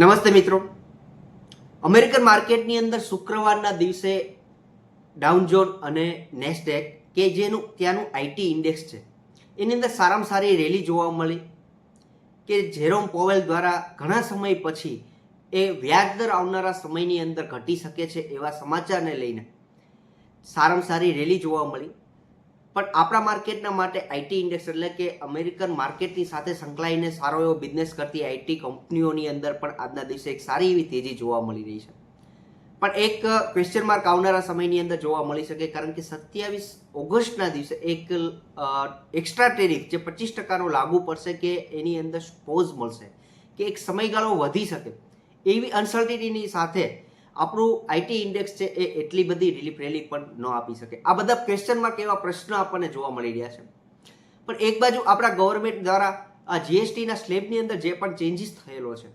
નમસ્તે મિત્રો. અમેરિકન માર્કેટની અંદર શુક્રવારના દિવસે ડાઉનજોન અને નેસ્ટેક કે જેનું ત્યાંનું આઈટી ઇન્ડેક્સ છે, એની અંદર સારામાં સારી રેલી જોવા મળી કે જેરોમ પોવેલ દ્વારા ઘણા સમય પછી એ વ્યાજદર આવનારા સમયની અંદર ઘટી શકે છે એવા સમાચારને લઈને સારામાં સારી રેલી જોવા મળી. પણ આપણા માર્કેટના માટે આઈટી ઇન્ડેક્સ એટલે કે અમેરિકન માર્કેટની સાથે સંકળાઈને સારો એવો બિઝનેસ કરતી આઈટી કંપનીઓની અંદર પણ આજના દિવસે એક સારી એવી તેજી જોવા મળી રહી છે. પણ એક ક્વેશ્ચન માર્ક આવનારા સમયની અંદર જોવા મળી શકે કારણ કે સત્યાવીસ ઓગસ્ટના દિવસે એક એક્સ્ટ્રા ટેરિફ જે પચીસ ટકાનો લાગુ પડશે કે એની અંદર પોઝ મળશે કે એક સમયગાળો વધી શકે. એવી અનસર્ટિટીની સાથે આપણું આઈટી ઇન્ડેક્સ છે એ એટલી બધી રિલીફ રેલી પણ ન આપી શકે. આ બધા ક્વેશ્ચન માર્ક એવા પ્રશ્નો આપણને જોવા મળી રહ્યા છે. પણ એક બાજુ આપણા ગવર્મેન્ટ દ્વારા આ જીએસટીના સ્લેબની અંદર જે પણ ચેન્જીસ થયેલો છે,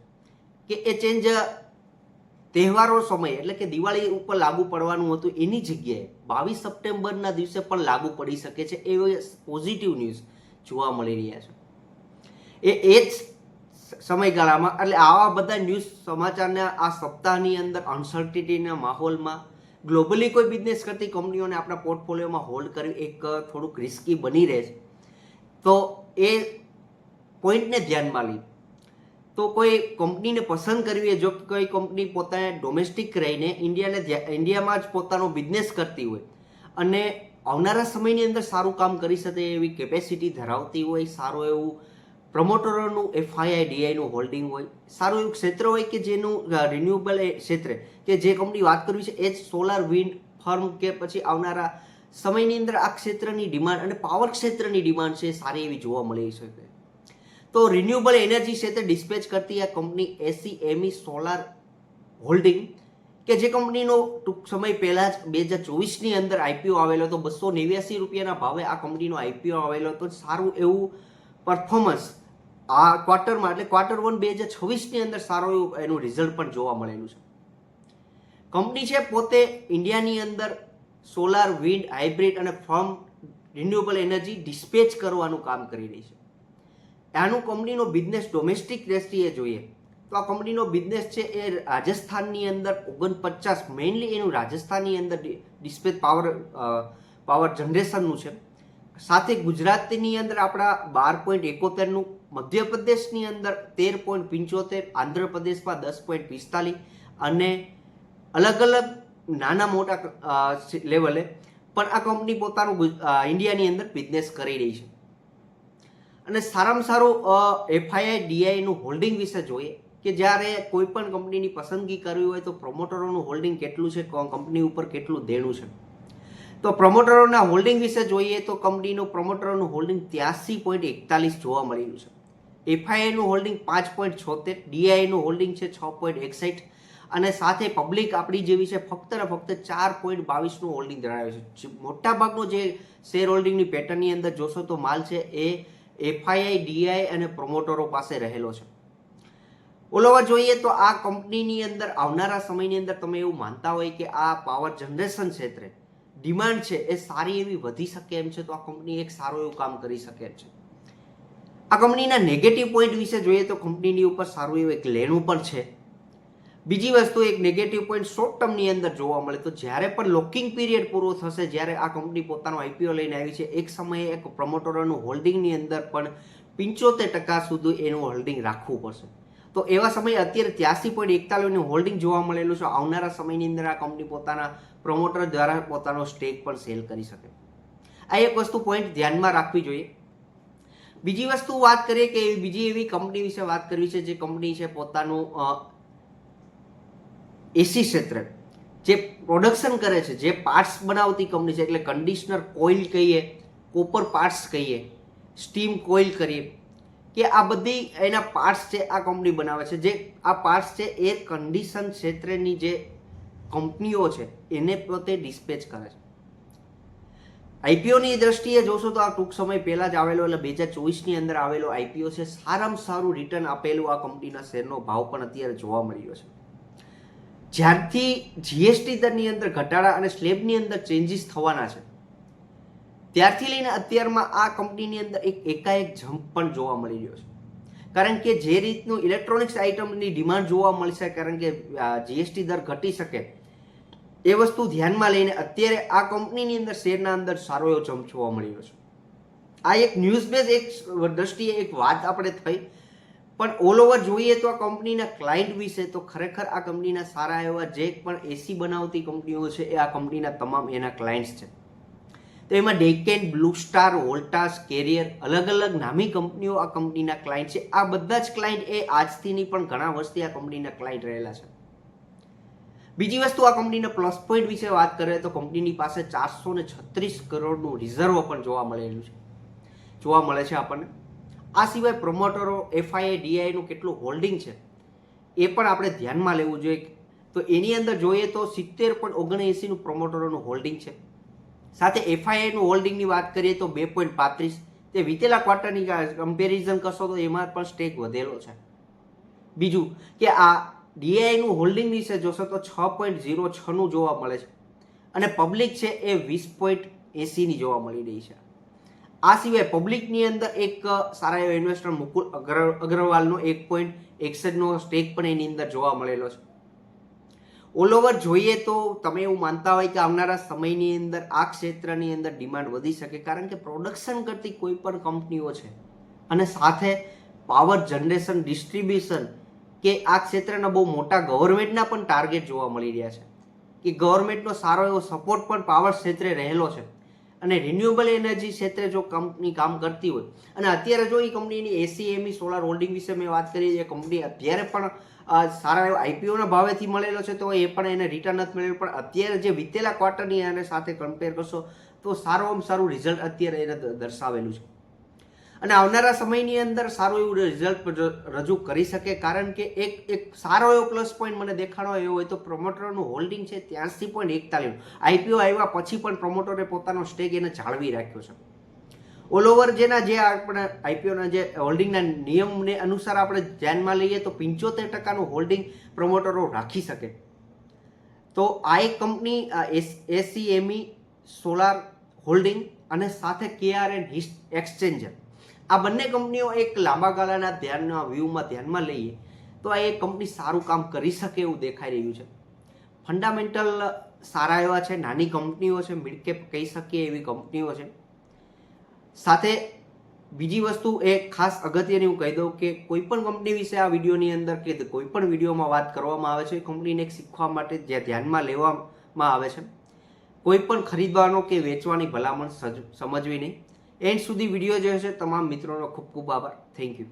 કે એ ચેન્જ તહેવારો સમય, એટલે કે દિવાળી ઉપર લાગુ પડવાનું હતું એની જગ્યાએ બાવીસ સપ્ટેમ્બરના દિવસે પણ લાગુ પડી શકે છે એવી પોઝિટિવ ન્યૂઝ જોવા મળી રહ્યા છે. એ એ જ સમયગાળામાં. એટલે આવા બધા ન્યૂઝ સમાચારના આ સપ્તાહની અંદર અનસર્ટિટીના માહોલમાં ગ્લોબલી કોઈ બિઝનેસ કરતી કંપનીઓને આપણા પોર્ટફોલિયોમાં હોલ્ડ કરવી એક થોડુંક રિસ્કી બની રહે છે. તો એ પોઈન્ટને ધ્યાનમાં લઈ તો કોઈ કંપનીને પસંદ કરવી જો કોઈ કંપની પોતાને ડોમેસ્ટિક રહીને ઇન્ડિયાને ઇન્ડિયામાં જ પોતાનો બિઝનેસ કરતી હોય અને આવનારા સમયની અંદર સારું કામ કરી શકે એવી કેપેસિટી ધરાવતી હોય, સારું એવું પ્રમોટરોનું એફઆઈઆઈ, ડીઆઈનું હોલ્ડિંગ હોય, સારું એવું ક્ષેત્ર હોય કે જેનું રિન્યુએબલ ક્ષેત્રે, કે જે કંપની વાત કરવી છે, એ જ સોલાર વિન્ડ ફર્મ કે પછી આવનારા સમયની અંદર આ ક્ષેત્રની ડિમાન્ડ અને પાવર ક્ષેત્રની ડિમાન્ડ છે સારી એવી જોવા મળી શકે. તો રિન્યુએબલ એનર્જી ક્ષેત્રે ડિસ્પેચ કરતી આ company ACME solar holding કે જે કંપનીનો ટૂંક સમય પહેલાં જ બે હજાર ચોવીસની અંદર આઈપીઓ આવેલો હતો બસો નેવ્યાસી રૂપિયાના ભાવે આ કંપનીનો આઈપીઓ આવેલો હતો, સારું એવું પરફોર્મન્સ આ ક્વાર્ટરમાં એટલે ક્વાર્ટર વન બે હજાર છવ્વીસની અંદર સારો એવું એનું રિઝલ્ટ પણ જોવા મળેલું છે. કંપની છે પોતે ઇન્ડિયાની અંદર સોલાર વિન્ડ હાઇબ્રિડ અને ફર્મ રિન્યુએબલ એનર્જી ડિસ્પેચ કરવાનું કામ કરી રહી છે. આનું કંપનીનો બિઝનેસ ડોમેસ્ટિક દ્રષ્ટિએ જોઈએ. તો આ કંપનીનો બિઝનેસ છે એ રાજસ્થાનની અંદર ઓગણપચાસ મેઇનલી એનું રાજસ્થાનની અંદર ડિસ્પેચ પાવર પાવર જનરેશનનું છે. સાથે ગુજરાતની અંદર આપણા બાર પોઈન્ટ એકોતેરનું મધ્યપ્રદેશની અંદર તેર પોઈન્ટ પંચોતેર, આંધ્રપ્રદેશમાં દસ પોઈન્ટ પિસ્તાલીસ અને અલગ અલગ નાના મોટા લેવલે પણ આ કંપની પોતાનું ઇન્ડિયાની અંદર બિઝનેસ કરી રહી છે. અને સારામાં સારું એફઆઈઆઈ, ડીઆઈનું હોલ્ડિંગ વિશે જોઈએ કે જ્યારે કોઈ પણ કંપનીની પસંદગી કરવી હોય તો પ્રમોટરોનું હોલ્ડિંગ કેટલું છે કંપની ઉપર કેટલું દેણું છે. તો પ્રમોટરોના હોલ્ડિંગ વિશે જોઈએ તો કંપનીનું, પ્રમોટરોનું હોલ્ડિંગ ત્યાસી પોઈન્ટ એકતાલીસ જોવા મળેલું છે. એફઆઈઆઈનું હોલ્ડિંગ પાંચ પોઈન્ટ છોતેર ડીઆઈનું હોલ્ડિંગ છે છ પોઈન્ટ એકસઠ અને સાથે પબ્લિક આપણી જેવી છે ફક્ત ને ફક્ત ચાર પોઈન્ટ બાવીસનું હોલ્ડિંગ ધરાવે છે. મોટાભાગનો જે શેર હોલ્ડિંગની પેટર્નની અંદર જોશો તો માલ છે એ એફઆઈઆઈ ડીઆઈ અને પ્રમોટરો પાસે રહેલો છે. ઓલોવા જોઈએ તો આ કંપનીની અંદર આવનારા સમયની અંદર તમે એવું માનતા હોય કે આ પાવર જનરેશન ક્ષેત્રે ડિમાન્ડ છે એ સારી એવી વધી શકે એમ છે તો આ કંપની એક સારું એવું કામ કરી શકે એમ છે. આ કંપનીના નેગેટિવ પોઈન્ટ વિશે જોઈએ તો કંપનીની ઉપર સારું એવું એક લેણું પણ છે. બીજી વસ્તુ, એક નેગેટિવ પોઈન્ટ શોર્ટ ટર્મની અંદર જોવા મળે તો જ્યારે પણ લોકિંગ પીરિયડ પૂરો થશે, જ્યારે આ કંપની પોતાનો આઈપીઓ લઈને આવી છે, એક સમયે એક પ્રમોટરોનું હોલ્ડિંગની અંદર પણ પંચોતેર ટકા સુધી એનું હોલ્ડિંગ રાખવું પડશે. તો એવા સમયે અત્યારે ત્યાંથી પોઈન્ટ એકતાલીસનું હોલ્ડિંગ જોવા મળેલું છે. આવનારા સમયની અંદર આ કંપની પોતાના પ્રમોટર દ્વારા પોતાનો સ્ટેક પણ સેલ કરી શકે. આ એક વસ્તુ પોઈન્ટ ધ્યાનમાં રાખવી જોઈએ. બીજી વસ્તુ વાત કરીએ કે બીજી એવી કંપની વિશે વાત કરવી છે, જે કંપની છે પોતાનું એસી ક્ષેત્રે, જે પ્રોડક્શન કરે છે, જે પાર્ટ્સ બનાવતી કંપની છે, એટલે કન્ડિશનર કોઇલ કહીએ કોપર પાર્ટ્સ કહીએ સ્ટીમ કોઇલ કરીએ, કે આ બધી એના પાર્ટ્સ છે આ કંપની બનાવે છે, જે આ પાર્ટ્સ છે એ કન્ડિશન ક્ષેત્રની જે કંપનીઓ છે, એને પોતે ડિસ્પેચ કરે છે. આઈપીઓની દ્રષ્ટિએ જોશો તો આ ટૂંક સમય પહેલા જ આવેલો, એટલે બે હજાર ચોવીસની અંદર આવેલો આઈપીઓ છે, સારામાં સારું રિટર્ન આપેલું આ કંપનીના શેરનો ભાવ પણ અત્યારે જોવા મળ્યો છે. જ્યારથી જીએસટી દરની અંદર ઘટાડા અને સ્લેબની અંદર ચેન્જીસ થવાના છે, ત્યારથી લઈને અત્યારમાં આ કંપનીની અંદર એક એકાએક જમ્પ પણ જોવા મળી રહ્યો છે. કારણ કે જે રીતનું ઇલેક્ટ્રોનિક્સ આઇટમની ડિમાન્ડ જોવા મળશે, કારણ કે જીએસટી દર ઘટી શકે એ વસ્તુ ધ્યાનમાં લઈને અત્યારે આ કંપનીની અંદર શેરના અંદર સારો એવો જમ્પ જોવા મળ્યો છે. આ એક ન્યૂઝ બેઝ એક દ્રષ્ટિએ એક વાત આપણે થઈ. પણ ઓલ ઓવર જોઈએ તો આ કંપનીના ક્લાયન્ટ વિશે તો ખરેખર આ કંપનીના સારા એવા જે પણ એસી બનાવતી કંપનીઓ છે એ આ કંપનીના તમામ એના ક્લાયન્ટ્સ છે. તો એમાં Daikin Blue Star Voltas Carrier અલગ અલગ નામી કંપનીઓ આ કંપનીના ક્લાયન્ટ છે. આ બધા જ ક્લાયન્ટ એ આજથીની પણ ઘણા વર્ષથી આ કંપનીના ક્લાયન્ટ રહેલા છે. બીજી વસ્તુ આ કંપનીના પ્લસ પોઈન્ટ વિશે વાત કરીએ તો કંપનીની પાસે ચારસો ને છત્રીસ કરોડનું રિઝર્વ પણ જોવા મળેલું છે. જોવા મળે છે આપણને. આ સિવાય પ્રમોટરો એફઆઈએ ડીઆઈનું કેટલું હોલ્ડિંગ છે, એ પણ આપણે ધ્યાનમાં લેવું જોઈએ. તો એની અંદર જોઈએ તો સિત્તેર પોઈન્ટ ઓગણએંસીનું પ્રમોટરોનું હોલ્ડિંગ છે. સાથે એફઆઈઆઈનું હોલ્ડિંગની વાત કરીએ તો બે પોઈન્ટ પાંત્રીસ. તે વિતેલા ક્વાર્ટરની કમ્પેરિઝન કરશો તો એમાં પણ સ્ટેક વધેલો છે. બીજું કે આ ડીઆઈનું હોલ્ડિંગ વિશે જોશો તો છ પોઈન્ટ ઝીરો છનું જોવા મળે છે. અને પબ્લિક છે એ વીસ પોઈન્ટ એંસીની જોવા મળી રહી છે. આ સિવાય પબ્લિકની અંદર એક સારા એવા ઇન્વેસ્ટર મુકુલ અગ્ર અગ્રવાલનો એક પોઈન્ટ એકસઠનો સ્ટેક પણ એની અંદર જોવા મળેલો છે. ઓલ ઓવર જોઈએ તો તમે એવું માનતા હોય કે આવનારા સમયની અંદર આ ક્ષેત્રની અંદર ડિમાન્ડ વધી શકે કારણ કે પ્રોડક્શન કરતી કોઈ પણ કંપનીઓ છે. અને સાથે પાવર જનરેશન ડિસ્ટ્રીબ્યુશન કે આ ક્ષેત્રના બહુ મોટા ગવર્મેન્ટના પણ ટાર્ગેટ જોવા મળી રહ્યા છે. કે ગવર્મેન્ટનો સારો એવો સપોર્ટ પણ પાવર ક્ષેત્રે રહેલો છે. અને રિન્યુએબલ એનર્જી ક્ષેત્રે જો કંપની કામ કરતી હોય, અને અત્યારે જો એ કંપનીની એસી એમઈ સોલાર હોલ્ડિંગ વિશે મેં વાત કરી એ કંપની અત્યારે પણ સારા એવા આઈપીઓના ભાવેથી મળેલો છે, તો એ પણ એને રિટર્ન નથી મળેલું પણ અત્યારે જે વીતેલા ક્વાર્ટરની અને સાથે કમ્પેર કરશો, તો સારામાં સારું રિઝલ્ટ અત્યારે એને દર્શાવેલું છે. અને આવનારા સમયની અંદર સારું એવું રિઝલ્ટ રજૂ કરી શકે. કારણ કે એક એક સારો એવો પ્લસ પોઈન્ટ મને દેખાડો એવો હોય તો પ્રમોટરનું હોલ્ડિંગ છે ત્યાંસી પોઈન્ટ એકતાલીસ. આઈપીઓ આવ્યા પછી પણ પ્રમોટરે પોતાનો સ્ટેક એને જાળવી રાખ્યો છે. ઓલ ઓવર જેના જે આપણે આઈપીઓના જે હોલ્ડિંગના નિયમને અનુસાર આપણે ધ્યાનમાં લઈએ તો પંચોતેર ટકાનું હોલ્ડિંગ પ્રમોટરો રાખી શકે. તો આ એક કંપની એસીએમઈ સોલાર હોલ્ડિંગ અને સાથે કેઆરએન એક્સચેન્જર આ બંને કંપનીઓ એક લાંબા ગાળાના ધ્યાનના વ્યૂમાં ધ્યાનમાં લઈએ તો આ એક કંપની સારું કામ કરી શકે એવું દેખાઈ રહ્યું છે. ફંડામેન્ટલ સારા એવા છે, નાની કંપનીઓ છે મિડકેપ કહી શકીએ એવી કંપનીઓ છે. સાથે બીજી વસ્તુ એ ખાસ અગત્યની હું કહી દઉં કે કોઈ પણ કંપની વિશે આ વિડીયોની અંદર કે કોઈ પણ વિડીયોમાં વાત કરવામાં આવે છે કંપનીને શીખવા માટે જે ધ્યાનમાં લેવામાં આવે છે. કોઈ પણ ખરીદવાનો કે વેચવાની ભલામણ સમજવી નહીં. એન્ડ સુધી વીડિયો જોયો છે. તમામ મિત્રોનો ખૂબ ખૂબ આભાર. Thank you